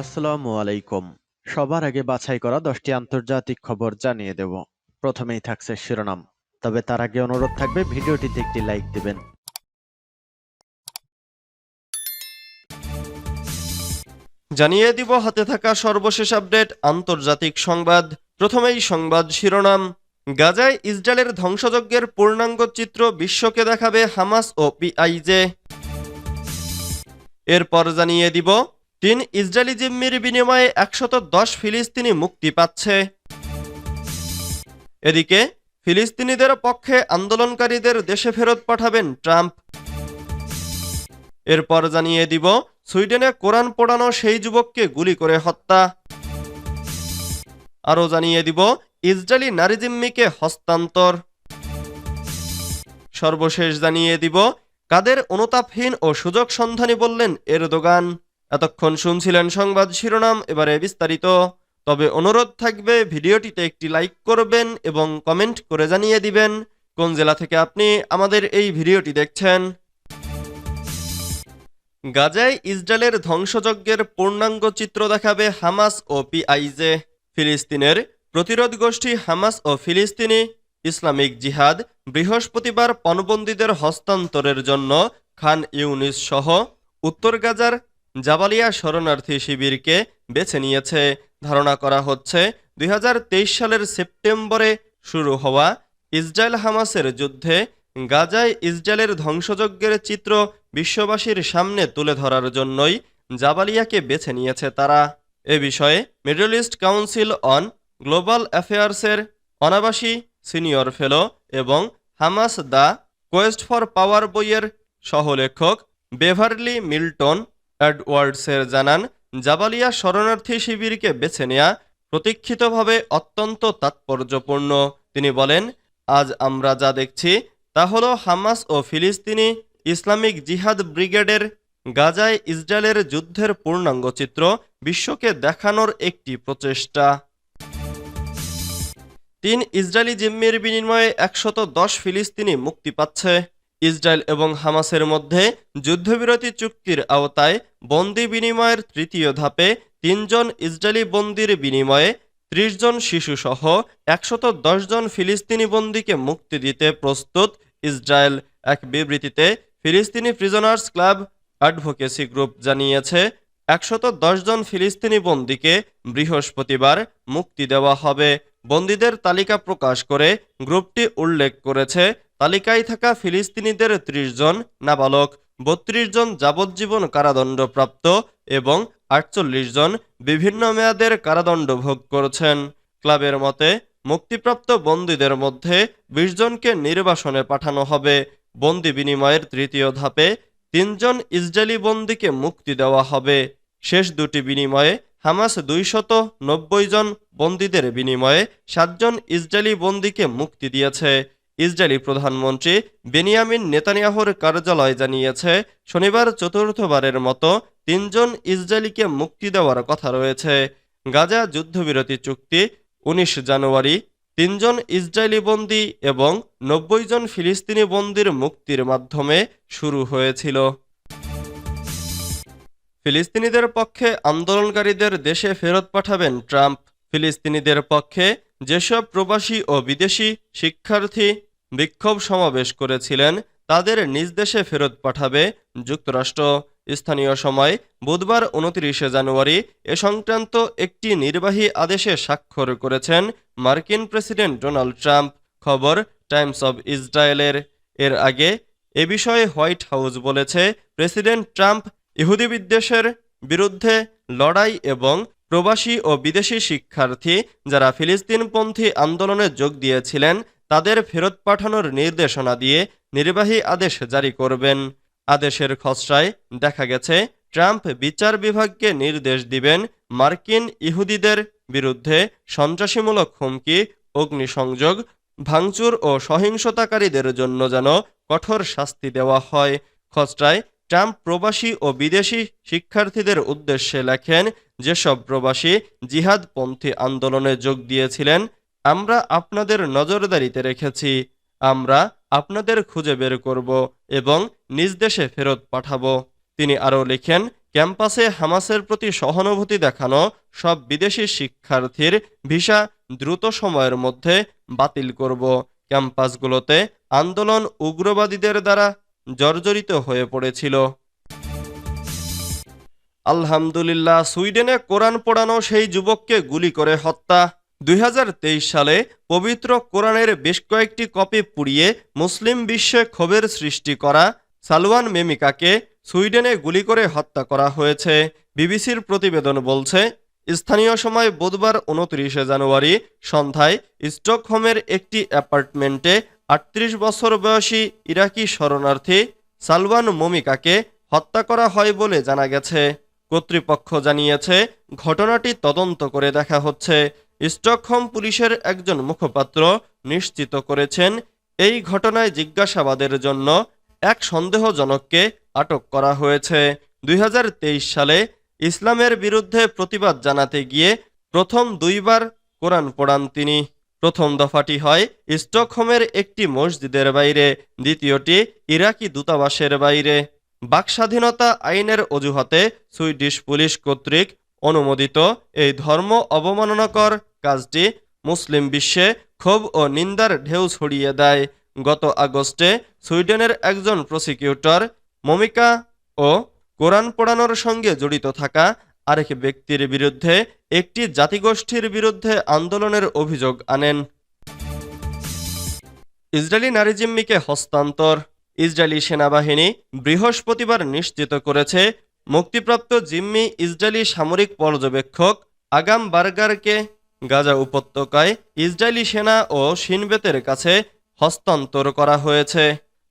আসসালামু আলাইকুম। সবার আগে বাছাই করা দশটি আন্তর্জাতিক খবর জানিয়ে দেব। প্রথমেই থাকছে শিরোনাম। তবে তার আগে অনুরোধ থাকবে, ভিডিওটিতে একটি লাইক দিবেন। জানিয়ে দিব, হাতে থাকা সর্বশেষ আপডেট, আন্তর্জাতিক সংবাদ। প্রথমেই সংবাদ শিরোনাম। গাজায় ইসরায়েলের ধ্বংসযজ্ঞের পূর্ণাঙ্গ চিত্র বিশ্বকে দেখাবে হামাস ও পিআইজে। এরপর জানিয়ে দিব তিন ইসরায়েলি জিম্মির বিনিময়ে একশত দশ ফিলিস্তিনি মুক্তি পাচ্ছে। এদিকে, ফিলিস্তিনিদের পক্ষে আন্দোলনকারীদের দেশে ফেরত পাঠাবেন ট্রাম্প। এরপর জানিয়ে দিব, সুইডেনে কোরআন পড়ানো সেই যুবককে গুলি করে হত্যা। আরও জানিয়ে দিব, ইসরায়েলি নারী জিম্মিকে হস্তান্তর। সর্বশেষ জানিয়ে দিব, কাদের অনুতাপহীন ও সুযোগ সন্ধানী বললেন এর এরদোগান। এতক্ষণ শুনছিলেন সংবাদ শিরোনাম, এবারে বিস্তারিত। তবে অনুরোধ থাকবে, ভিডিওটিতে একটি লাইক করবেন এবং কমেন্ট করে জানিয়ে দিবেন কোন জেলা থেকে আপনি আমাদের এই ভিডিওটি দেখছেন। গাজায় ইসরায়েলের ধ্বংসযজ্ঞের পূর্ণাঙ্গ চিত্র দেখাবে হামাস ও পিআইজে। ফিলিস্তিনের প্রতিরোধ গোষ্ঠী হামাস ও ফিলিস্তিনি ইসলামিক জিহাদ বৃহস্পতিবার পণবন্দীদের হস্তান্তরের জন্য খান ইউনিস সহ উত্তর গাজার জাবালিয়া শরণার্থী শিবিরকে বেছে নিয়েছে। ধারণা করা হচ্ছে, দুই হাজার তেইশ সালের সেপ্টেম্বরে শুরু হওয়া ইসরায়েল হামাসের যুদ্ধে গাজায় ইসরায়েলের ধ্বংসযজ্ঞের চিত্র বিশ্ববাসীর সামনে তুলে ধরার জন্যই জাবালিয়াকে বেছে নিয়েছে তারা। এ বিষয়ে Middle East council on global অ্যাফেয়ার্সের অনাবাসী সিনিয়র ফেলো এবং Hamas the quest for power বইয়ের সহলেখক বেভারলি মিল্টন অ্যাডওয়ার্ডসের জানান, জাবালিয়া শরণার্থী শিবিরকে বেছে নেয়া প্রতীক্ষিতভাবে অত্যন্ত তাৎপর্যপূর্ণ। তিনি বলেন, আজ আমরা যা দেখছি, তা হলো হামাস ও ফিলিস্তিনি ইসলামিক জিহাদ ব্রিগেডের গাজায় ইসরায়েলের যুদ্ধের পূর্ণাঙ্গ চিত্র বিশ্বকে দেখানোর একটি প্রচেষ্টা। তিন ইসরায়েলি জিম্মির বিনিময়ে একশত দশ ফিলিস্তিনি মুক্তি পাচ্ছে। ইসরায়েল এবং হামাসের মধ্যে যুদ্ধবিরতি চুক্তির আওতায় বন্দি বিনিময়ের তৃতীয় ধাপে তিনজন ইসরায়েলি বন্দির বিনিময়ে ত্রিশ জন শিশুসহ একশত জন ফিলিস্তিনি বন্দীকে মুক্তি দিতে প্রস্তুত ইসরায়েল। এক বিবৃতিতে ফিলিস্তিনি প্রিজনার্স ক্লাব অ্যাডভোকেসি গ্রুপ জানিয়েছে, একশত জন ফিলিস্তিনি বন্দীকে বৃহস্পতিবার মুক্তি দেওয়া হবে। বন্দীদের তালিকা প্রকাশ করে গ্রুপটি উল্লেখ করেছে তালিকায় থাকা ফিলিস্তিনিদের ত্রিশ জন নাবালক, বত্রিশ জন যাবজ্জীবন কারাদণ্ডপ্রাপ্ত এবং আটচল্লিশ জন বিভিন্ন মেয়াদের কারাদণ্ড ভোগ করছেন। ক্লাবের মতে, মুক্তিপ্রাপ্ত বন্দীদের মধ্যে বিশ জনকে নির্বাসনে পাঠানো হবে। বন্দি বিনিময়ের তৃতীয় ধাপে তিনজন ইসরায়েলি বন্দীকে মুক্তি দেওয়া হবে। শেষ দুটি বিনিময়ে হামাস দুইশত নব্বই জন বন্দীদের বিনিময়ে সাতজন ইসরায়েলি বন্দীকে মুক্তি দিয়েছে। ইসরায়েলি প্রধানমন্ত্রী বেনিয়ামিন নেতানিয়াহুর কার্যালয় জানিয়েছে, শনিবার চতুর্থবারের মতো তিনজন ইসরায়েলিকে মুক্তি দেওয়ার কথা রয়েছে। গাজা যুদ্ধবিরতি চুক্তি, উনিশ জানুয়ারি, তিনজন ইসরায়েলি বন্দী এবং নব্বই জন ফিলিস্তিনি বন্দির মুক্তির মাধ্যমে শুরু হয়েছিল। ফিলিস্তিনিদের পক্ষে আন্দোলনকারীদের দেশে ফেরত পাঠাবেন ট্রাম্প। ফিলিস্তিনিদের পক্ষে যেসব প্রবাসী ও বিদেশি শিক্ষার্থী বিক্ষোভ সমাবেশ করেছিলেন, তাদের নিজ দেশে ফেরত পাঠাবে যুক্তরাষ্ট্র। স্থানীয় সময় বুধবার উনত্রিশে জানুয়ারি এ সংক্রান্ত একটি নির্বাহী আদেশে স্বাক্ষর করেছেন মার্কিন প্রেসিডেন্ট ডোনাল্ড ট্রাম্প। খবর টাইমস অব ইসরায়েলের। এর আগে এ বিষয়ে হোয়াইট হাউস বলেছে, প্রেসিডেন্ট ট্রাম্প ইহুদি বিদ্বেষের বিরুদ্ধে লড়াই এবং প্রবাসী ও বিদেশি শিক্ষার্থী যারা ফিলিস্তিনপন্থী আন্দোলনে যোগ দিয়েছিলেন তাদের ফেরত পাঠানোর নির্দেশনা দিয়ে নির্বাহী আদেশ জারি করবেন। আদেশের খসড়ায় দেখা গেছে, ট্রাম্প বিচার বিভাগকে নির্দেশ দিবেন মার্কিন ইহুদিদের বিরুদ্ধে সন্ত্রাসীমূলক হুমকি, অগ্নিসংযোগ, ভাঙচুর ও সহিংসতাকারীদের জন্য যেন কঠোর শাস্তি দেওয়া হয়। খসড়ায় ট্রাম্প প্রবাসী ও বিদেশি শিক্ষার্থীদের উদ্দেশ্যে লেখেন, যেসব প্রবাসী জিহাদপন্থী আন্দোলনে যোগ দিয়েছিলেন আমরা আপনাদের নজরদারিতে রেখেছি। আমরা আপনাদের খুঁজে বের করব এবং নিজ দেশে ফেরত পাঠাব। তিনি আরও লিখেন, ক্যাম্পাসে হামাসের প্রতি সহানুভূতি দেখানো সব বিদেশি শিক্ষার্থীর ভিসা দ্রুত সময়ের মধ্যে বাতিল করব। ক্যাম্পাসগুলোতে আন্দোলন উগ্রবাদীদের দ্বারা জর্জরিত হয়ে পড়েছিল। আলহামদুলিল্লাহ, সুইডেনে কোরআন পড়ানো সেই যুবককে গুলি করে হত্যা। দুই হাজার তেইশ সালে পবিত্র কোরআনের বেশ কয়েকটি কপি পুড়িয়ে মুসলিম বিশ্বে ক্ষোভের সৃষ্টি করা সালওয়ান মেমিকাকে সুইডেনে গুলি করে হত্যা করা হয়েছে। বিবিসির প্রতিবেদন বলছে, স্থানীয় সময় বুধবার উনত্রিশে জানুয়ারি সন্ধ্যায় স্টকহোমের একটি অ্যাপার্টমেন্টে আটত্রিশ বছর বয়সী ইরাকি শরণার্থী সালওয়ান মমিকাকে হত্যা করা হয় বলে জানা গেছে। কর্তৃপক্ষ জানিয়েছে, ঘটনাটি তদন্ত করে দেখা হচ্ছে। স্টকহোম পুলিশের একজন মুখপাত্র নিশ্চিত করেছেন, এই ঘটনায় জিজ্ঞাসাবাদের জন্য এক সন্দেহজনককে আটক করা হয়েছে। দুই হাজার তেইশ সালে ইসলামের বিরুদ্ধে প্রতিবাদ জানাতে গিয়ে প্রথম দুইবার কোরআন পড়ান তিনি। প্রথম দফাটি হয় স্টকহোমের একটি মসজিদের বাইরে, দ্বিতীয়টি ইরাকি দূতাবাসের বাইরে। বাকস্বাধীনতা আইনের অজুহাতে সুইডিশ পুলিশ কর্তৃক অনুমোদিত এই ধর্ম অবমাননাকর কাজটি মুসলিম বিশ্বে ক্ষোভ ও নিন্দার ঢেউ ছড়িয়ে দেয়। গত আগস্টে সুইডেনের একজন প্রসিকিউটর মমিকা ও কোরআন পড়ানোর সঙ্গে জড়িত থাকা আরেক ব্যক্তির বিরুদ্ধে একটি জাতিগোষ্ঠীর বিরুদ্ধে আন্দোলনের অভিযোগ আনেন। ইসরায়েলি নারী জিম্মিকে হস্তান্তর। ইসরায়েলি সেনাবাহিনী বৃহস্পতিবার নিশ্চিত করেছে, মুক্তিপ্রাপ্ত জিম্মি ইসরায়েলি সামরিক পর্যবেক্ষক আগাম বার্গারকে গাজা উপত্যকায় ইসরায়েলি সেনা ও সিনবেতের কাছে হস্তান্তর করা হয়েছে।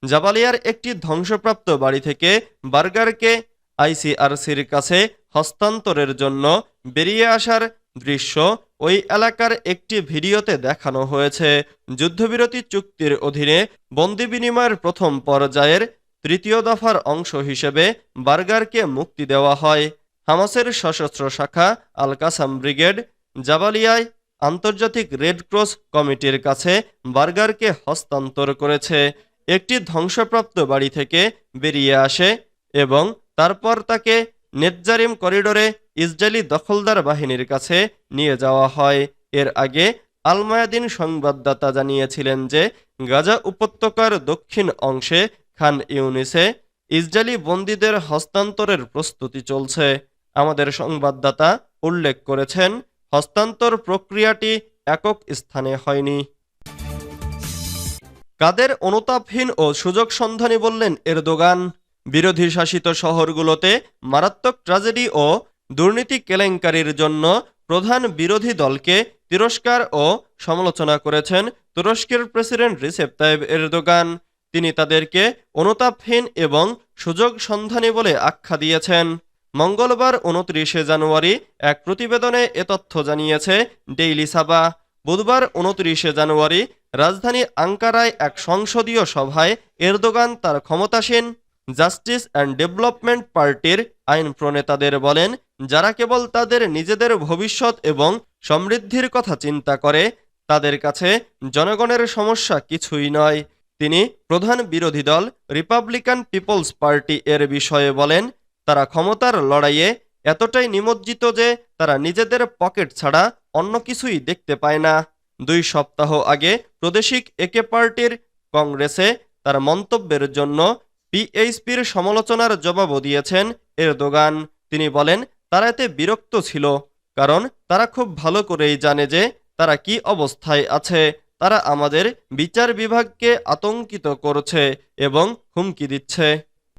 জাবালিয়ার একটি ধ্বংসপ্রাপ্ত বাড়ি থেকে বার্গারকে আইসিআরসির কাছে হস্তান্তরের জন্য বেরিয়ে আসার দৃশ্য ওই এলাকার একটি ভিডিওতে দেখানো হয়েছে। যুদ্ধবিরতি চুক্তির অধীনে বন্দি বিনিময়ের প্রথম পর্যায়ের তৃতীয় দফার অংশ হিসেবে বার্গারকে মুক্তি দেওয়া হয়। হামাসের সশস্ত্র শাখা আল কাসাম ব্রিগেড জাবালিয়ায় আন্তর্জাতিক রেড ক্রস কমিটির কাছে বার্গারকে হস্তান্তর করেছে। একটি ধ্বংসপ্রাপ্ত বাড়ি থেকে বেরিয়ে আসে এবং তারপর তাকে নেটজারিম করিডোরে ইসরায়েলি দখলদার বাহিনীর কাছে নিয়ে যাওয়া হয়। এর আগে আলমায়াদিন সংবাদদাতা জানিয়েছিলেন যে, গাজা উপত্যকার দক্ষিণ অংশে খান ইউনিসে ইসরায়েলি বন্দীদের হস্তান্তরের প্রস্তুতি চলছে। আমাদের সংবাদদাতা উল্লেখ করেছেন হস্তান্তর প্রক্রিয়াটি একক স্থানে হয়নি। কাদের অনুতাপহীন ও সুযোগ সন্ধানী বললেন এরদোগান? বিরোধী শাসিত শহরগুলোতে মারাত্মক ট্র্যাজেডি ও দুর্নীতি কেলেঙ্কারির জন্য প্রধান বিরোধী দলকে তিরস্কার ও সমালোচনা করেছেন তুরস্কের প্রেসিডেন্ট রিসেপ তাইব এরদোগান। তিনি তাদেরকে অনুতাপহীন এবং সুযোগ সন্ধানী বলে আখ্যা দিয়েছেন। মঙ্গলবার উনত্রিশে জানুয়ারি এক প্রতিবেদনে এ তথ্য জানিয়েছে, ডেইলি সাবা। বুধবার উনত্রিশে জানুয়ারি রাজধানী আঙ্কারায় এক সংসদীয় সভায় এরদোগান তার ক্ষমতাসীন জাস্টিস অ্যান্ড ডেভেলপমেন্ট পার্টির আইন প্রণেতাদের বলেন, যারা কেবল তাদের নিজেদের ভবিষ্যৎ এবং সমৃদ্ধির কথা চিন্তা করে, তাদের কাছে জনগণের সমস্যা কিছুই নয়। তিনি প্রধান বিরোধী দল রিপাবলিকান পিপলস পার্টি এর বিষয়ে বলেন তারা ক্ষমতার লড়াইয়ে এতটাই নিমজ্জিত যে তারা নিজেদের পকেট ছাড়া অন্য কিছুই দেখতে পায় না। দুই সপ্তাহ আগে প্রাদেশিক একে পার্টির কংগ্রেসে তার মন্তব্যের জন্য পিএইচপির সমালোচনার জবাবও দিয়েছেন এরদোগান। তিনি বলেন, তারা এতে বিরক্ত ছিল, কারণ তারা খুব ভালো করেই জানে যে তারা কি অবস্থায় আছে। তারা আমাদের বিচার বিভাগকে আতঙ্কিত করছে এবং হুমকি দিচ্ছে।